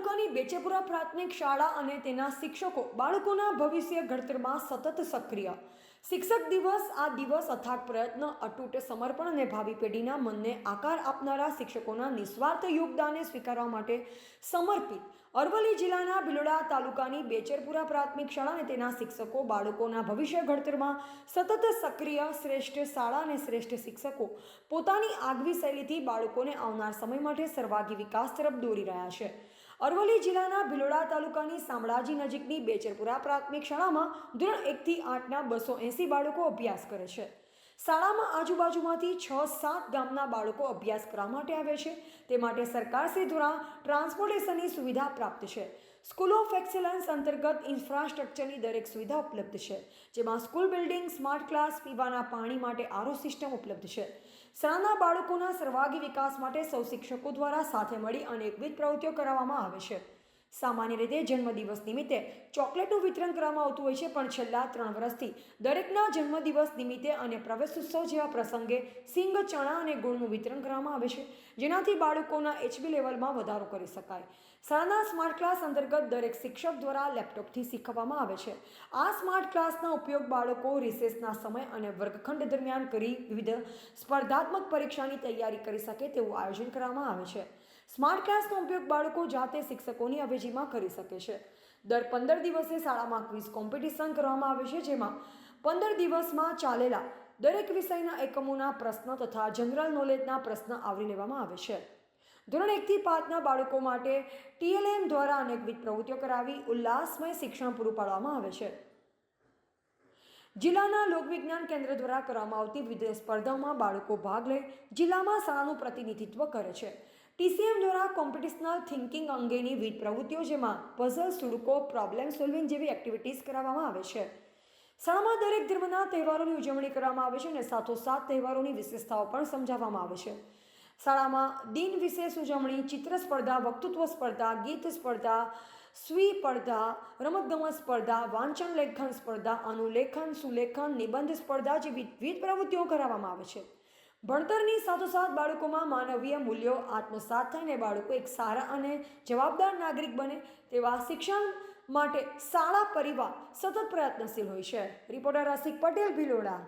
તાલુકાની બેચેપુરા પ્રાથમિક શાળા અને તેના શિક્ષકો બાળકોના ભવિષ્ય ઘડતરમાં સતત સક્રિય. શિક્ષક દિવસ આ દિવસ અથાગ પ્રયત્ન, અતૂટ સમર્પણ અને ભાવિ પેઢીના મનને આકાર આપનારા શિક્ષકોના નિસ્વાર્થ યોગદાનને સ્વીકારવા માટે સમર્પિત. અરવલ્લી જિલ્લાના ભિલોડા તાલુકાની બેચરપુરા પ્રાથમિક શાળા અને તેના શિક્ષકો બાળકોના ભવિષ્ય ઘડતરમાં સતત સક્રિય, શ્રેષ્ઠ શાળા અને શ્રેષ્ઠ શિક્ષકો પોતાની આગવી શૈલીથી બાળકોને આવનાર સમય માટે સર્વાગી વિકાસ તરફ દોરી રહ્યા છે. અરવલ્લી જિલ્લાના ભિલોડા તાલુકાની શામળાજી નજીકની બેચરપુરા પ્રાથમિક શાળામાં ધોરણ એકથી આઠના બસો એંસી બાળકો અભ્યાસ કરે છે. શાળામાં આજુબાજુમાંથી છ સાત ગામના બાળકો અભ્યાસ કરવા માટે આવે છે. તે માટે સરકારશ્રી દ્વારા ટ્રાન્સપોર્ટેશનની સુવિધા પ્રાપ્ત છે. સ્કૂલ ઓફ એક્સેલન્સ અંતર્ગત ઇન્ફ્રાસ્ટ્રક્ચરની દરેક સુવિધા ઉપલબ્ધ છે. જેમાં સ્કૂલ બિલ્ડિંગ, સ્માર્ટ ક્લાસ, પીવાના પાણી માટે આરો સિસ્ટમ ઉપલબ્ધ છે. શાળાના બાળકોના સર્વાગી વિકાસ માટે સૌ શિક્ષકો દ્વારા સાથે મળી અનેકવિધ પ્રવૃત્તિઓ કરાવવામાં આવે છે. સામાન્ય રીતે જન્મદિવસ નિમિત્તે ચોકલેટનું વિતરણ કરવામાં આવતું હોય છે, પણ છેલ્લા ત્રણ વર્ષથી દરેકના જન્મદિવસ નિમિત્તે અને પ્રવેશોત્સવ જેવા પ્રસંગે સિંગ, ચણા અને ગુળનું વિતરણ કરવામાં આવે છે, જેનાથી બાળકોના એચબી લેવલમાં વધારો કરી શકાય. શાળાના સ્માર્ટ ક્લાસ અંતર્ગત દરેક શિક્ષક દ્વારા લેપટોપથી શીખવવામાં આવે છે. આ સ્માર્ટ ક્લાસના ઉપયોગ બાળકો રિસેસના સમય અને વર્ગખંડ દરમિયાન કરી વિવિધ સ્પર્ધાત્મક પરીક્ષાની તૈયારી કરી શકે તેવું આયોજન કરવામાં આવે છે. સ્માર્ટ ક્લાસનો ઉપયોગ બાળકો જાતે શિક્ષકોની અવેજીમાં કરી શકે છે. દર પંદર દિવસે શાળામાં ક્વિઝ કોમ્પિટિશન કરવામાં આવે છે, જેમાં પંદર દિવસમાં ચાલેલા દરેક વિષયના એકમોના પ્રશ્નો તથા જનરલ નોલેજના પ્રશ્ન આવરી લેવામાં આવે છે. ધોરણ એકથી પાંચના બાળકો માટે ટીએલએમ દ્વારા અનેકવિધ પ્રવૃત્તિઓ કરાવી ઉલ્લાસમય શિક્ષણ પૂરું પાડવામાં આવે છે. જિલ્લાના લોકવિજ્ઞાન કેન્દ્ર દ્વારા કરવામાં આવતી વિવિધ સ્પર્ધાઓમાં બાળકો ભાગ લઈ જિલ્લામાં શાળાનું પ્રતિનિધિત્વ કરે છે. ટીસીએમ દ્વારા કોમ્પિટિશનલ થિંકિંગ અંગેની વિવિધ પ્રવૃત્તિઓ જેમાં પઝલ સુડકો પ્રોબ્લેમ સોલ્વિંગ જેવી એક્ટિવિટીઝ કરાવવામાં આવે છે. શાળામાં દરેક ધર્મના તહેવારોની ઉજવણી કરવામાં આવે છે અને સાથોસાથ તહેવારોની વિશેષતાઓ પણ સમજાવવામાં આવે છે. શાળામાં દિન વિશેષ ઉજવણી, ચિત્ર સ્પર્ધા, વક્તૃત્વ સ્પર્ધા, ગીત સ્પર્ધા, સ્વી સ્પર્ધા, રમતગમત સ્પર્ધા, વાંચન લેખન સ્પર્ધા, અનુલેખન, સુલેખન, નિબંધ સ્પર્ધા જેવી વિવિધ પ્રવૃત્તિઓ કરાવવામાં આવે છે. ભણતરની સાથોસાથ બાળકોમાં માનવીય મૂલ્યો, આત્મસાત થઈને બાળકો એક સારા અને જવાબદાર નાગરિક બને તેવા શિક્ષણ માટે શાળા પરિવાર સતત પ્રયત્નશીલ હોય છે. રિપોર્ટર રસિક પટેલ, ભિલોડા.